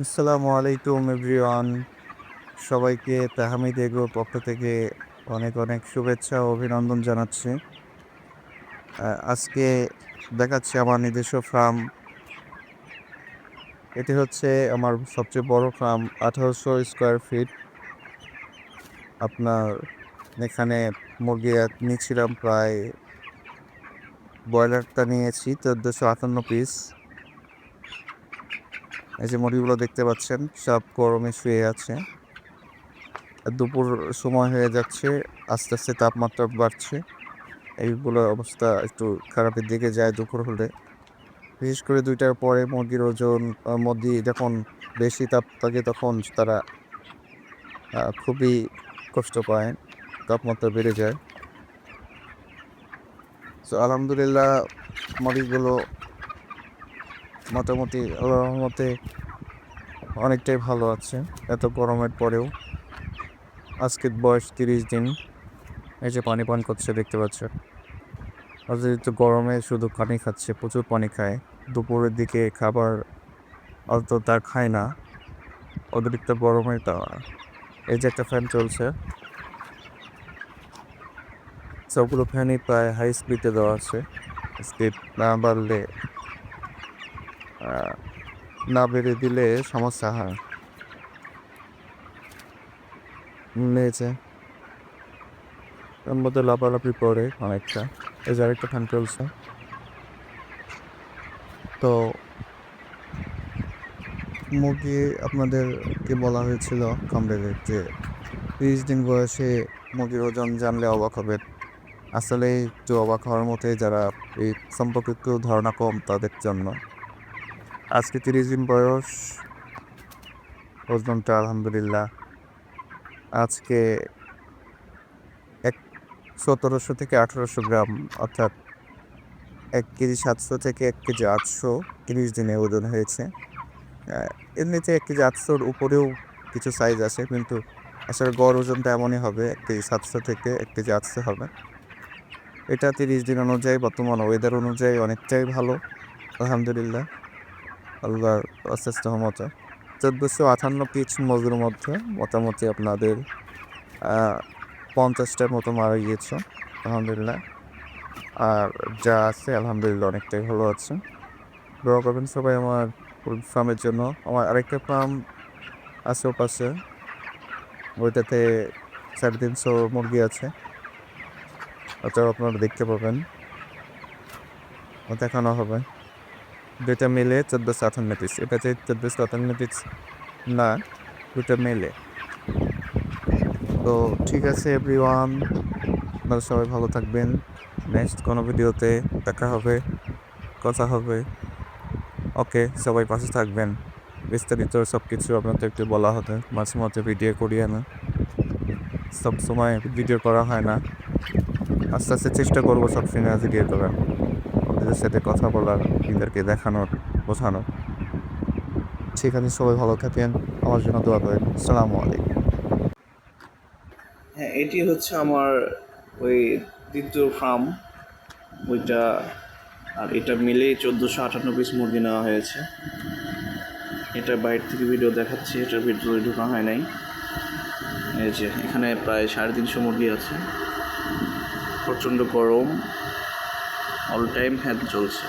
আসসালামু আলাইকুম, এভরিওয়ান। সবাইকে তাহমিদ এগ্রোর পক্ষ থেকে অনেক অনেক শুভেচ্ছা ও অভিনন্দন জানাচ্ছি। আজকে দেখাচ্ছি আমার নিজস্ব ফার্ম এটি হচ্ছে আমার সবচেয়ে বড় ফার্ম আঠারোশো স্কোয়ার ফিট আপনার এখানে মুরগি নিয়েছিলাম, প্রায় ব্রয়লারটা নিয়েছি, চোদ্দোশো আটান্ন পিস এই যে মুরগিগুলো দেখতে পাচ্ছেন, সব গরমে শুয়ে আছে। দুপুর সময় হয়ে যাচ্ছে, আস্তে আস্তে তাপমাত্রা বাড়ছে। এইগুলো অবস্থা একটু খারাপের দিকে যায় দুপুর হলে। বিশেষ করে দুইটার পরে মুরগির ওজন মুরগি যখন বেশি তাপ থাকে তখন তারা খুবই কষ্ট পায়, তাপমাত্রা বেড়ে যায়। তো আলহামদুলিল্লাহ, মুরগিগুলো মোটামুটি আল্লাহর রহমতে অনেকটাই ভালো আছে। এত গরমের পরেও। আজকে বয়স তিরিশ দিন। এই যে পানি পান করছে, দেখতে পাচ্ছেন অতিরিক্ত গরমে শুধু পানি খাচ্ছে, প্রচুর পানি খায়, দুপুরের দিকে খাবার অত তার খায় না। অতিরিক্ত গরমে তা এই যে একটা ফ্যান চলছে। সবগুলো ফ্যানই প্রায় হাই স্পিডে দেওয়া আছে। স্পিড না বাড়লে না বেড়ে দিলে সমস্যা হয়। নিয়েছে। এর মধ্যে লাফালাফি করে অনেকটা। এই যে আরেকটা ফ্যান চলছে তো মুরগি আপনাদেরকে বলা হয়েছিল কামড়েদের যে তিরিশ দিন বয়সে মুরগির ওজন জানলে অবাক হবে আসলে একটু অবাক হওয়ার মতোই যারা এই সম্পর্কে একটু ধারণা কম তাদের জন্য। আজকে তিরিশ দিন বয়স। ওজনটা আলহামদুলিল্লাহ। আজকে এক সতেরোশো থেকে আঠেরোশো গ্রাম, অর্থাৎ এক কেজি সাতশো থেকে এক কেজি আটশো তিরিশ দিনে ওজন হয়েছে। এমনিতে এক কেজি আটশোর উপরেও কিছু সাইজ আছে, কিন্তু আসলে গড় ওজনটা এমনই হবে, এক কেজি সাতশো থেকে এক কেজি আটশো হবে। এটা তিরিশ দিন অনুযায়ী, বর্তমান ওয়েদার অনুযায়ী অনেকটাই ভালো, আলহামদুলিল্লাহ। আল্লাহর অশেষ রহমতে চোদ্দোশো আটান্ন পিচ মজুর মধ্যে মোটামুটি আপনাদের পঞ্চাশটার মতো মারা গিয়েছে, আলহামদুলিল্লাহ। আর যা আছে, আলহামদুলিল্লাহ, অনেকটাই ভালো আছে। দোয়া করবেন সবাই আমার ফার্মের জন্য। আমার আরেকটা ফার্ম আছে পাশে ওইটাতে সাড়ে তিনশো মুরগি আছে। ওটাও আপনারা দেখতে পাবেন। দেখানো হবে। দুইটা মিলে চোদ্দোশো আটান্ন পিস এটাতে চোদ্দোশো পিস না দুটো মিলে। তো ঠিক আছে এভরি ওয়ান আপনারা সবাই ভালো থাকবেন। নেক্সট কোনো ভিডিওতে দেখা হবে, কথা হবে। ওকে সবাই পাশে থাকবেন। বিস্তারিত সব কিছু আপনাদের একটু বলা হতো মাঝে মধ্যে ভিডিও করিয়ে না সব সময় ভিডিও করা হয় না। আস্তে আস্তে চেষ্টা করব সব সময় ভিডিও করার। আপনাদের সাথে কথা বলার এদেরকে দেখানোর, বোঝানোর। আছে, সবাই ভালো থাকেন। আমার জন্য দোয়া করেন। আসসালামু আলাইকুম। হ্যাঁ এটি হচ্ছে আমার ওই দ্বিতীয় ফার্ম ওইটা, আর এটা মিলে চোদ্দোশো আটান্ন পিস মুরগি নেওয়া হয়েছে। এটা বাইরে থেকে ভিডিও দেখাচ্ছি এটা ভিডিও ঢোকা হয় নাই। এই যে, এখানে প্রায় সাড়ে তিনশো মুরগি আছে। প্রচণ্ড গরম। অল টাইম হ্যাট জ্বলছে